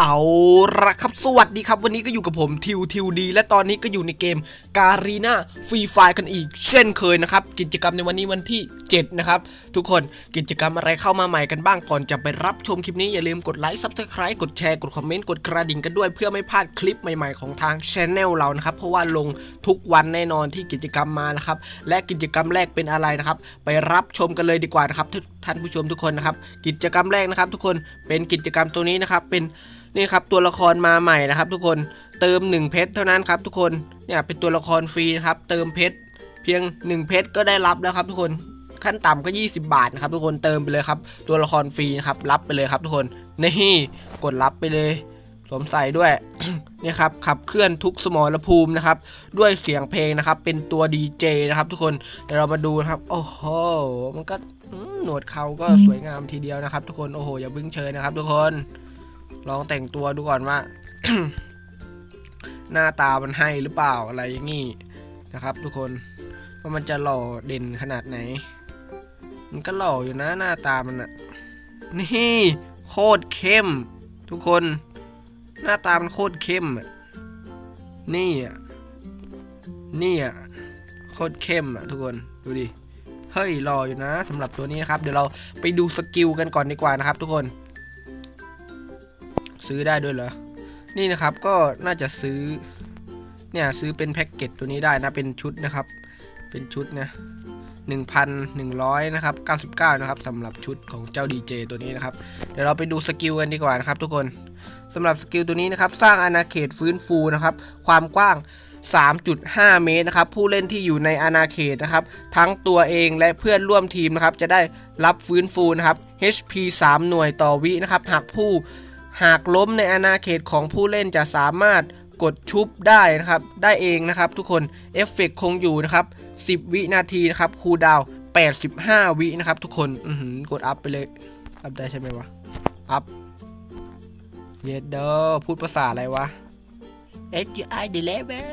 เอาละครับสวัสดีครับ วันนี้ก็อยู่กับผมทิวทิวดี และตอนนี้ก็อยู่ในเกมการีนาฟรีไฟกันอีก เช่นเคยนะครับ กิจกรรมในวันนี้วันที่ 7 นะครับ ทุกคนกิจกรรมอะไรเข้ามาใหม่กันบ้างก่อนจะไปรับชมคลิปนี้ อย่าลืมกดไลค์ซับสไคร b ์กดแชร์กดคอมเมนต์กดกระดิ่งกันด้วย เพื่อไม่พลาดคลิปใหม่ๆของทางช anel เรานะครับ เพราะว่าลงทุกวันแน่นอนที่กิจกรรมมานะครับและกิจกรรมแรกเป็นอะไรนะครับ ไปรับชมกันเลยดีกว่านะครับทุกท่านผู้ชมทุกคนนะครับกิจกรรมแรกนะครับ ทุกคนเป็นกิจกรรมตัวนี้นะครับเป็น นี่ครับตัวละครมาใหม่นะครับ ทุกคนเติม 1 เพชรเท่านั้นครับทุกคนเนี่ยเป็นตัวละครฟรีนะครับเติมเพชรเพียง 1 เพชรก็ได้รับแล้วครับทุกคนขั้นต่ำก็ 20 บาทนะครับทุกคนเติมไปเลยครับ ตัวละครฟรีนะครับรับไปเลยครับทุกคนนี่กดรับไปเลยสวมใส่ด้วยนี่ครับขับเคลื่อนทุกสมรภูมินะครับ ด้วยเสียงเพลงนะครับ เป็นตัวดีเจนะครับ ทุกคนเดี๋ยวเรามาดูนะครับ โอ้โหมันก็หนวดเขาก็สวยงามทีเดียวนะครับ ทุกคนโอ้โหอย่าบึ้งเชยนะครับ ทุกคน ลองแต่งตัวดูก่อนว่า หน้าตามันให้หรือเปล่าอะไรอย่างงี้นะครับ ทุกคนว่ามันจะหล่อเด่นขนาดไหน มันก็หล่ออยู่นะหน้าตามันอะนี่โคตรเข้ม ทุกคน หน้าตามันโคตรเข้มอะนี่อะนี่อะโคตรเข้มอะทุกคนดูดิเฮ้ยหล่ออยู่นะสำหรับตัวนี้นะครับ เดี๋ยวเราไปดูสกิลกันก่อนดีกว่านะครับ ทุกคน ซื้อได้ด้วยเหรอ นี่นะครับก็น่าจะซื้อ เนี่ยซื้อเป็นแพ็กเกจตัวนี้ได้นะเป็นชุดนะครับ เป็นชุดนะ1,100นะครับ99 นะครับสำหรับชุดของเจ้า DJ ตัวนี้นะครับ เดี๋ยวเราไปดูสกิลกันดีกว่านะครับทุกคนสำหรับสกิลตัวนี้นะครับ สร้างอาณาเขตฟื้นฟูนะครับ ความกว้าง 3.5 เมตรนะครับ ผู้เล่นที่อยู่ในอาณาเขตนะครับ ทั้งตัวเองและเพื่อนร่วมทีมนะครับ จะได้รับฟื้นฟูนะครับ HP 3 หน่วยต่อวินะครับ หากผู้ หากล้มในอาณาเขตของผู้เล่นจะสามารถกดชุบได้นะครับ ได้เองนะครับทุกคนเอฟเฟกคงอยู่นะครับ 10 วินาทีนะครับคูดาว 85 วินะครับทุกคนอืกดอัพไปเลย อัพได้ใช่ไหมวะ อัพเยดเดอร์พูดภาษาอะไรวะ H I D level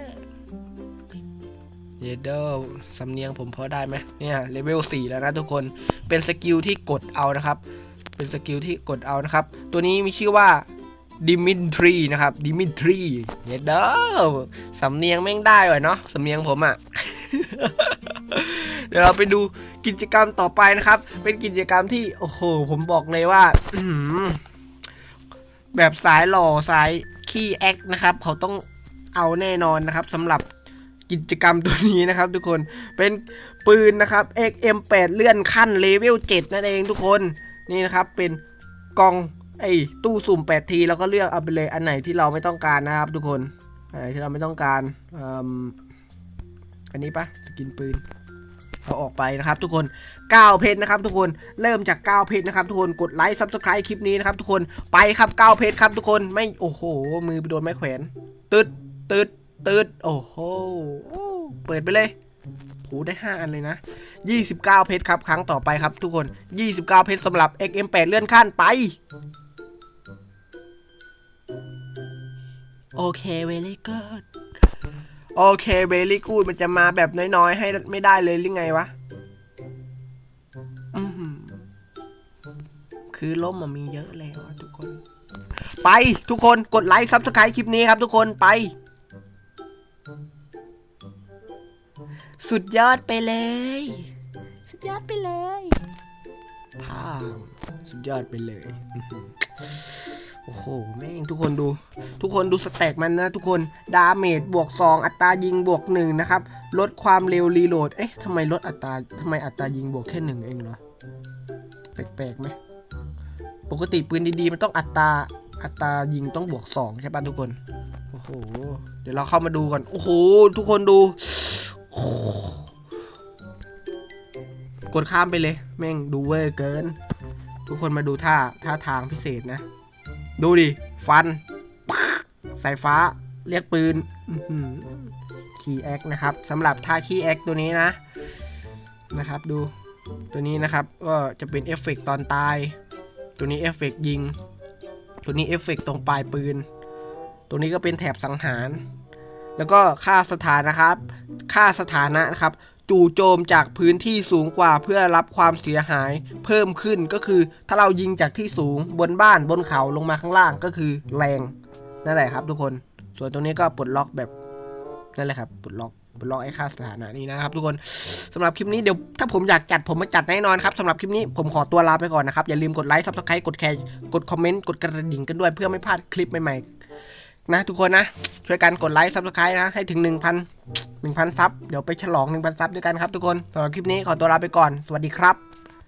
เยเดอร์สำเนียงผมพอได้ไหมเนี่ยเลเวล4แล้วนะทุกคนเป็นสกิลที่กดเอานะครับ เป็นสกิลที่กดเอานะครับ ตัวนี้มีชื่อว่าดิมิทรีนะครับดิมิทรีเยดเดอสำเนียงแม่งได้ว่ะเนาะสำเนียงผมอะ่ะ เดี๋ยวเราไปดูกิจกรรมต่อไปนะครับ เป็นกิจกรรมที่ โอ้โห ผมบอกเลยว่าแบบสายหล่อสายขี้แอคนะครับ เขาต้องเอาแน่นอนนะครับสำหรับกิจกรรมตัวนี้นะครับ ทุกคนเป็นปืนนะครับ XM8 เลื่อนขั้นเลเวล7นั่นเองทุกคน นี่นะครับเป็นกล่องไอ้ตู้สุ่ม 8 ทีแล้วก็เลือกเอาไปเลยอันไหนที่เราไม่ต้องการนะครับ ทุกคนอันไหนที่เราไม่ต้องการอันนี้ปะสกินปืนเอาออกไปนะครับทุกคน 9 เพชรนะครับทุกคนเริ่มจาก 9 เพชรนะครับทุกคนกดไลค์ซับสไคร b e คลิปนี้นะครับทุกคนไปครับ 9 เพชรครับทุกคนไม่โอ้โห มือไปโดนไม้แขวน ตึดตึดตึดโอ้โหเปิดไปเลย หได้ 5 อันเลยนะ 29 เพชรครับ ครั้งต่อไปครับทุกคน 29 เพชรสำหรับ XM8 เลื่อนขั้นไป โอเค very good โอเค very good มันจะมาแบบน้อยๆ ให้ไม่ได้เลยหรือไงวะอือหือคือล่มมันมีเยอะแล้วอะทุกคน ไปทุกคนกดไลค์ซับสไครต์คลิปนี้ครับทุกคนไป สุดยอดไปเลย สุดยอดไปเลยพามสุดยอดไปเลยอื้อหือโอ้โห แม่งทุกคนดู ทุกคนดูสแต็กมันนะทุกคน ดาเมจบวก 2 อัตรายิงบวก 1 นะครับ ลดความเร็วรีโหลด เอ๊ะทำไมลดอัตราทำไมอัตรายิงบวกแค่หนึ่งเองเหรอ แปลกๆไหม ปกติปืนดีๆ มันต้องอัตราอัตรายิงต้องบวก 2 ใช่ป่ะทุกคน โอ้โห เดี๋ยวเราเข้ามาดูก่อน โอ้โห ทุกคนดูโอ้โห กดข้ามไปเลย แม่งดูเวอร์เกิน ทุกคนมาดูท่าท่าทางพิเศษนะ ดูดิ ฟันสายฟ้าเรียกปืนคีแอคนะครับสำหรับท่าคีแอคตัวนี้นะ นะครับดูตัวนี้นะครับก็จะเป็นเอฟเฟกต์ตอนตาย ตัวนี้เอฟเฟกต์ยิง ตัวนี้เอฟเฟกต์ตรงปลายปืน ตัวนี้ก็เป็นแถบสังหาร แล้วก็ค่าสถานะครับ ค่าสถานะนะครับ จู่โจมจากพื้นที่สูงกว่าเพื่อรับความเสียหายเพิ่มขึ้นก็คือถ้าเรายิงจากที่สูงบนบ้านบนเขาลงมาข้างล่างก็คือแรงนั่นแหละครับทุกคน ส่วนตรงนี้ก็ปลดล็อกแบบนั่นแหละครับปลดล็อกปลดล็อกไอ้ค่าสถานะนี้นะครับทุกคนสำหรับคลิปนี้เดี๋ยวถ้าผมอยากจัดผมมาจัดแน่นอนครับสำหรับคลิปนี้ผมขอตัวลาไปก่อนนะครับ อย่าลืมกดไลค์ซับสไครต์กดแชร์กดคอมเมนต์กดกระดิ่งกันด้วยเพื่อไม่พลาดคลิปใหม่ๆ นะทุกคนนะ ช่วยกันกดไลค์ซับสไครต์นะ ให้ถึง 1,000 1,000 ซับ เดี๋ยวไปฉลอง 1,000 ซับด้วยกันครับทุกคนสำหรับคลิปนี้ขอตัวลาไปก่อน สวัสดีครับ